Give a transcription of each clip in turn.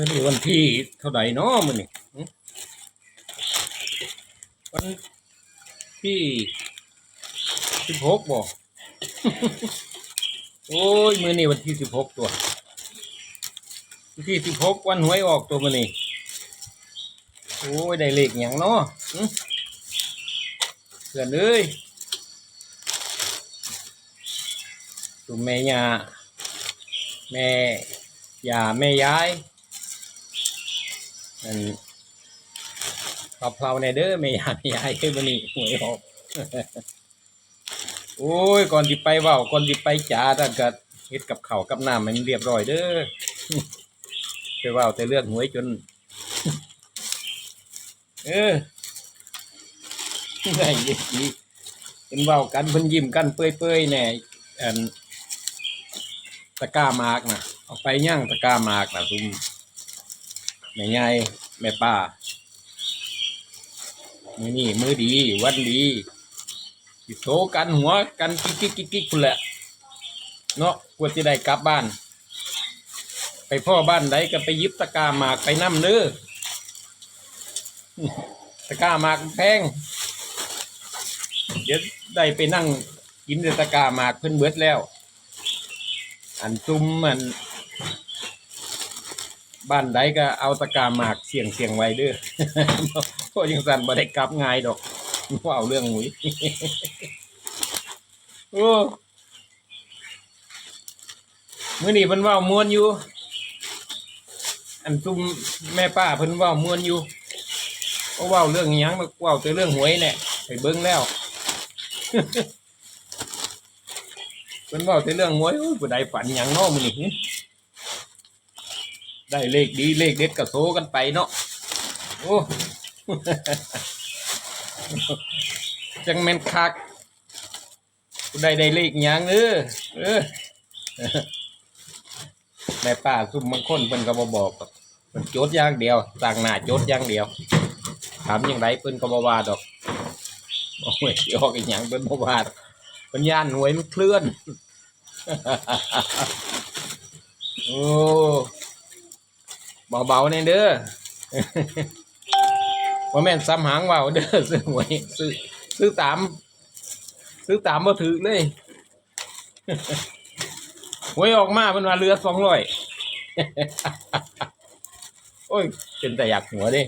มื่อนี้วันที่เท่าไหร่นาะมื่อนี้วันที่สิบหกบ่โอ้ยมื่อนี้วันที่สิบหกตัววันที่สิบหกวันหวยออกตัวมื่อนี้โอ้ยได้เลขอย่างเนาะเพื่อนเอ้ยตุ่มแม่ยาแม่ยาแม่ยาย อันพอเพลาในเด้อไม่อยากไม่ยากให้มันนี่หวยออกโอ้ยก่อนที่ไปว่าก่อนที่ไปจ๋าถ้าเกิดเฮ็ดกับเข่ากับน้ำมันเรียบร้อยเด้อไปว่าแต่เรื่องหวยจน เออได้ยินดีเป็นว่ากันเพิ่นยิ้มกันเปื่อยๆแน่อันตะก้ามากนะเอาไปย่างตะก้ามากนะซุม แม่ยายแม่ป้ามือนี่มือดีวันดีสิโซกันหัวกันกิ๊กกิ๊กกิ๊กกิ๊กคุณแหละเนาะกว่าจะได้กลับบ้าน ไปพ่อบ้านใดก็ไปยิบตะกาหมากไปนั่มเด้อตะกาหมากแพงเดี๋ยวได้ไปนั่งกินตะกาหมากเพิ่นเบิดแล้ว อันซุ่มมัน บ้านใดก็เอาตะกร้าหมากเสียงเสียงไว้เด้อเพราะยังสั่นบ่ได้กลับง่ายดอกว่าเอาเรื่องหมุยโอ้มื้อนี้เพิ่นว้ามวนอยู่ อันซุมแม่ป้าเพิ่นว้ามวนอยู่ก็ว้าเรื่องยังเว้าแต่เรื่องหวยเนี่ยไปเบิ่งแล้วเพิ่นว้าแต่เรื่องหวยผู้ใดฝันยังนาะมื้อนี้ ได้เลขดีเลขเด็ดกระโซกันไปเนาะโอ้จังแม่นคักผู้ได้เลขยังเออเออแม่ป้าซุ่มบางคนเพิ่นก็บ่บอกหรอกเพิ่นโจทย์อย่างเดียวต่างหน้าโจทย์อย่างเดียวถามยังไงเพิ่นก็บ่ว่าดอกโอ้ยสิออกอีหยังเพิ่นบ่ว่าเพิ่นย่านหวยมันเคลื่อนโอ้ เบาๆเนี่ยเด้อว่าแม่นซ้ำหางเบาเด้อซื้อหวยซื้อซื้อตาม ซื้อตามมาถือเลยหวยออกมาเป็นว่าเรือสองร้อยโอ้ยเป็นแต่อยากหัวเด้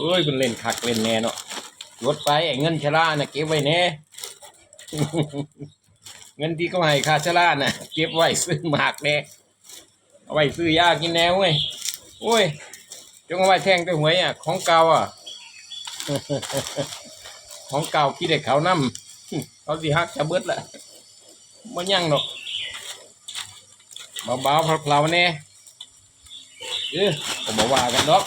โอ้ยเป็นเล่นคักเล่นแน่เนาะลดไปไอ้เงินชราน่ะเก็บไว้แน่เงินที่เขาให้ค่าชราน่ะเก็บไว้ซื้อหมากแน่ เอาไว้ซื้อยากินแนวเว้ยโอ้ยจงเอาไว้แทงแต่หวยอะ ของเก่าอะ ของเก่าคิดได้เขานำเขาสิฮักจะเบิดละมันยั่งหรอกเบาๆเพลาๆแน่เออก็บอกว่ากันดอก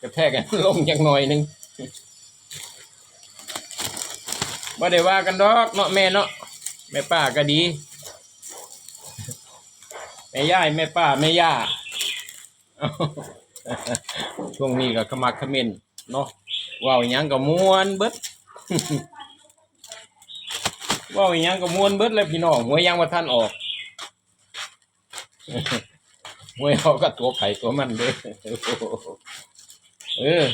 กระแทกกันลงอย่างหน่อยหนึงบ่ได้ว่ากันดอกเนาะแม่เนาะแม่ป้าก็ดี แม่ย่ายแม่ป้าแม่ย่าช่วงนี้ก็ขมักขม้นเนาะว้าวยังก็ม่วนเบิดว้าวยังก็ม่วนเบิดเลยพี่น้องหวยยังว่าท่านออกหวยเขาก็ตัวไผ่ตัวมันเด้อเออ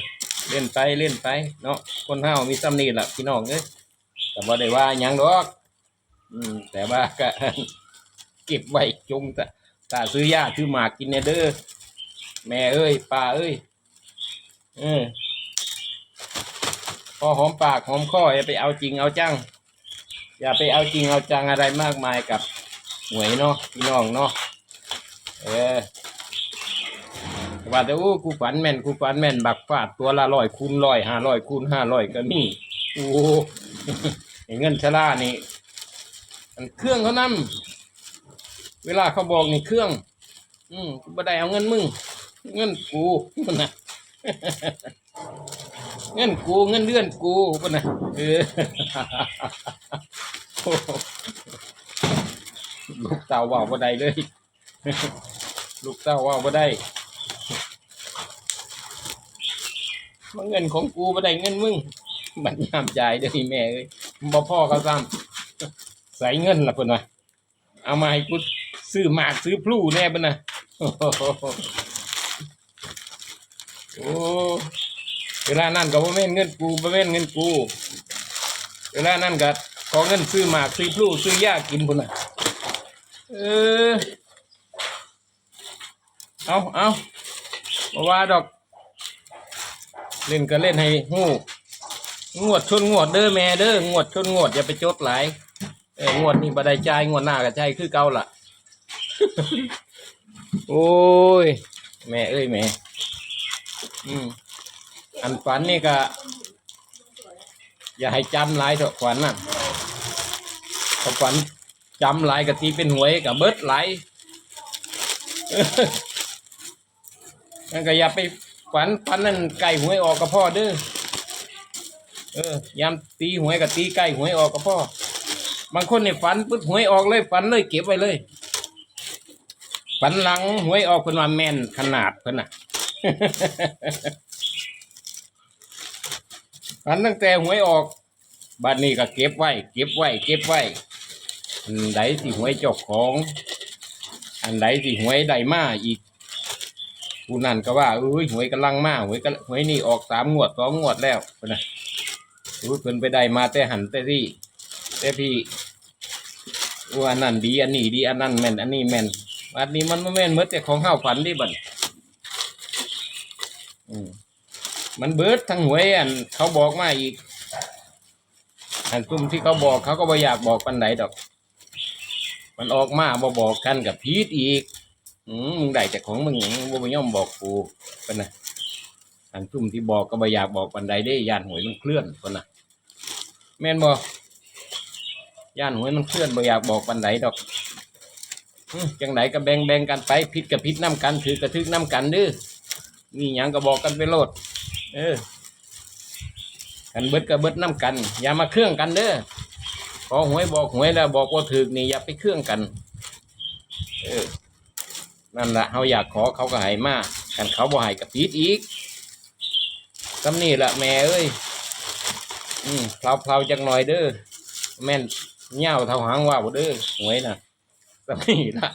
เล่นไปเล่นไปเนาะคนเฮามีซ้ำนี่แหละพี่น้องเอ้ยแต่บ่ได้ว่ายังดอก อืม แต่ว่าก็เก็บไว้จุงแต่ ถ้าซื้อยาซื้อหมากกินแน่เด้อแม่เอ้ยป้าเอ้ยเออพอหอมปากหอมคออย่าไปเอาจริงเอาจังอย่าไปเอาจริงเอาจังอะไรมากมายกับหวยเนาะพี่น้องเนาะเออว่าแต่โอ้กูฝันแม่นกูฝันแม่นบักฟาดตัวละร้อยคูณร้อยห้าร้อยคูณห้าร้อยก็มีโอ้เงินชะล่านี่มันเครื่องเขานำ เวลาเขาบอกนี่เครื่อง อืมบ่ได้เอาเงินมึง เงินกูมันนะเงินกูเงินเดือนกูมันนะเออลูกเต่าว่าบ่ได้เลย ลูกเต่าว่าบ่ได้มันเงินของกูบ่ได้เงินมึง บัดยามจ่ายเด้อแม่เอ้ยบ่พ่อเขาซ้ำใส่เงินละเพิ่นว่าเอามาให้กู ซื้อหมากซื้อพลูแน่ปะนะโอ้โหโอ้เวลานั่นก็บ่แม่นเงินกูบ่แม่นเงินกู เวลานั่นก็ขอเงินซื้อหมากซื้อพลูซื้อยากินพุ่นน่ะเออเอาเอาบ่ว่าดอก เล่นก็เล่นให้ฮู้งวดชนงวดเด้อแม่เด้องวดชนงวดอย่าไปจดหลายเอองวดนี้บ่ได้จ่ายงวดหน้าก็จ่ายคือเก่าล่ะ โอ้ย แม่เอ้ยแม่ อืมอันฝันนี่ก็ อย่าให้จำหลายเถอะฝันน่ะเพราฝันจำหลายกะตีเป็นหวยกับเบิดหลาย นั่นก็อย่าไปฝันฝันนั่นไก่หวยออกกับพ่อเด้อเออยามตีหวยกับตีไก่หวยออกกับพ่อบางคนเนี่ยฝันปึ๊บหวยออกเลยฝันเลยเก็บไว้เลย ฝันหลังหวยออกเป็นว่าแม่นขนาดเพิ่นน่ะฝันตั้งแต่หวยออกบัดนี้ก็เก็บไว้ เก็บไว้ เก็บไว้ อันใดสิหวยเจ้าของ อันใดสิหวยใดมาอีกผู้นั่นก็ว่าเอ้ยหวยกำลังมาหวยกหวยนี่ออกสามงวดสองงวดแล้วเพิ่นน่ะรู้เพิ่นไปได้มาแต่หันแต่ที่แต่พี่ว่าอันนั่นดีอันนี้ดีอันนั้นแม่นอันนี้แม่น อันนี้มันไม่แม่นเมื่อแต่ของเฮาฝันดิบัดมันเบิดทั้งหวยอันเขาบอกมาอีก อันซุ่มที่เขาบอกเขาก็บ่อยากบอกปันไหนดอก มันออกมาบ่บอกกันกับพีทอีกอืมมึงได้แต่ของมึงหยังบ่บ่ยอมบอกกูเป็นนะอันซุ่มที่บอกก็บ่อยากบอกปันใดได้ย่านหวยมันเคลื่อนคนน่ะแม่นบ่ย่านหวยมันเคลื่อนบ่อยากบอกปันใดดอก จังไหนก็แบ่งแบ่งกันไปพิษกับพิษน้ำกันถือกระทึกน้ำกันเด้อมีหยังก็บอกกันไปโลด เออกันเบิดกับเบิดน้ำกัน อย่ามาเครื่องกันเด้อพอหวยบอกหวยแล้วบอกว่าถึกนี่อย่าไปเครื่องกัน เออนั่นแหละเขาอยากขอเขาก็ให้มากันเขาบ่ให้กับพีดอีกกำนี่แหละแม่เอ้ย อืมเพลาเพลาจังหน่อยเด้อแม่นเหย้าเท่าหางว่าวเด้อหวยน่ะ กำนี่ละ